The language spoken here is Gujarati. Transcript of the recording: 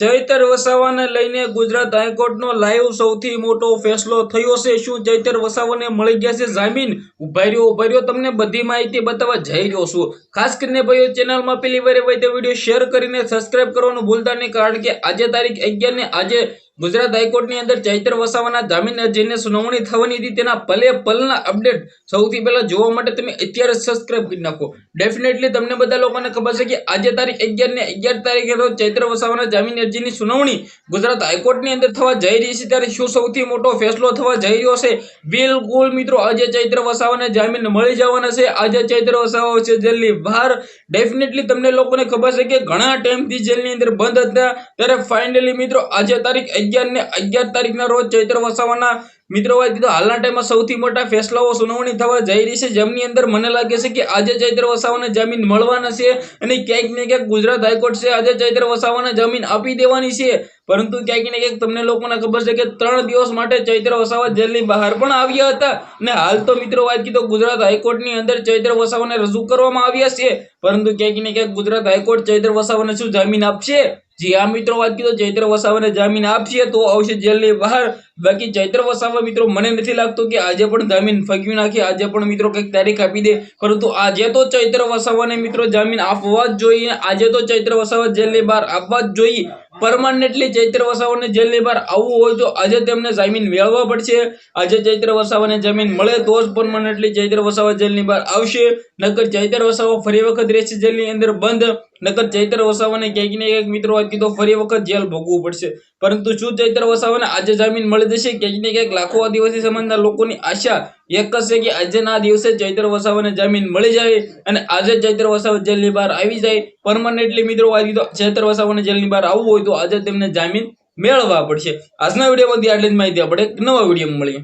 ચૈતર વસાવાને લઈને ગુજરાત હાઈકોર્ટનો લાઈવ સૌથી મોટો ફેસલો થયો છે. શું ચૈતર વસાવાને મળી ગયા છે જામીન? ઊભા રહ્યો ઊભા રહ્યો. તમને બધી માહિતી બતાવવા જઈ રહ્યો છું. ખાસ કરીને ભાઈઓ, ચેનલમાં પેલી વાર વીડિયો શેર કરીને સબસ્ક્રાઇબ કરવાનું ભૂલતા નહીં, કારણ કે આજે તારીખ અગિયાર ને આજે ગુજરાત હાઈકોર્ટની અંદર ચૈત્ર વસાવાના જામીન અરજીને સુનાવણી થવાની હતી. તેના પલે પલના અપડેટ સૌથી પહેલા જોવા માટે તમે અત્યારે સબસ્ક્રાઇબ કરી નાખો. ડેફિનેટલી તમને બધા લોકોને ખબર છે કે આજે તારીખ અગિયાર ને અગિયાર તારીખે રોજ ચૈત્ર વસાવાના જામીન અરજીની સુનાવણી ગુજરાત હાઈકોર્ટની અંદર થવા જઈ રહી છે. ત્યારે શું સૌથી મોટો ફેસલો થવા જઈ રહ્યો છે? બિલકુલ મિત્રો, આજે ચૈત્ર વસાવાને જામીન મળી જવાના છે. આજે ચૈત્ર વસાવા છે જેલની બહાર. ડેફિનેટલી તમને લોકોને ખબર છે કે ઘણા ટાઈમથી જેલની અંદર બંધ હતા. ત્યારે ફાઇનલી મિત્રો, આજે તારીખ અગિયાર ને અગિયાર તારીખના રોજ ચૈત્ર વસાવાના મિત્રો વાત કીધું હાલના ટાઈમમાં સૌથી મોટા ફેસલાઓ સુનાવણી થવા જઈ રહી છે. જેમની અંદર મને લાગે છે કે આજે ચૈત્ર વસાવાને જમીન મળવાના છે અને ક્યાંક ને ક્યાંક ગુજરાત હાઈકોર્ટ છે, આજે ચૈત્ર વસાવાને જમીન આપી દેવાની છે. પરંતુ ક્યાંક ને ક્યાંક તમને લોકોને ખબર છે કે ત્રણ દિવસ માટે ચૈત્ર વસાવા જેલની બહાર પણ આવ્યા હતા. અને હાલ તો મિત્રો વાત કીધો, ગુજરાત હાઈકોર્ટની અંદર ચૈત્ર વસાવાને રજૂ કરવામાં આવ્યા છે. પરંતુ ક્યાંક ને ક્યાંક ગુજરાત હાઈકોર્ટ ચૈત્ર વસાવાને શું જામીન આપશે? જી, આ મિત્રો વાત કીધો, ચૈત્ર વસાવાને જામીન આપશે તો આવશે જેલની બહાર. બાકી ચૈત્ર વસાવા મિત્રો, મને નથી લાગતું કે આજે પણ જામીન ફગવી નાખી, આજે પણ મિત્રો કંઈક તારીખ આપી દે. પરંતુ આજે તો ચૈત્ર વસાવાને મિત્રો જામીન આપવા જ જોઈએ, આજે તો ચૈત્ર વસાવા જેલની બહાર આપવા જ જોઈએ. પરમાનન્ટલી ચૈત્ર વસાવાને જેલની બહાર આવવું હોય તો આજે તેમને જામીન મેળવવા પડશે. આજે ચૈત્ર વસાવાને જામીન મળે તો જ પરમાનન્ટલી ચૈત્ર વસાવા જેલની બહાર આવશે. નકર ચૈત્ર વસાવા ફરી વખત રહેશે જેલની અંદર બંધ. નકર ચૈત્ર વસાવાને ક્યાંક ને ક્યાંક મિત્રો વાત કીધો ફરી વખત જેલ ભોગવવું પડશે. પરંતુ શું ચૈત્ર વસાવાને આજે જામીન મળી જશે? ક્યાંક ને ક્યાંક લાખો આદિવાસી સમાજના લોકોની આશા એક જ છે કે આજના દિવસે ચૈત્ર વસાવાને જામીન મળી જાય અને આજે ચૈત્ર વસાવા જેલની બહાર આવી જાય. પરમાનન્ટલી મિત્રો વાત કીધો ચૈત્ર વસાવાને જેલની બહાર આવવું હોય તો આજે તેમને જામીન મેળવવા પડશે. આજના વિડીયોમાંથી આટલી જ માહિતી. આપણે એક નવા વિડીયોમાં મળીએ.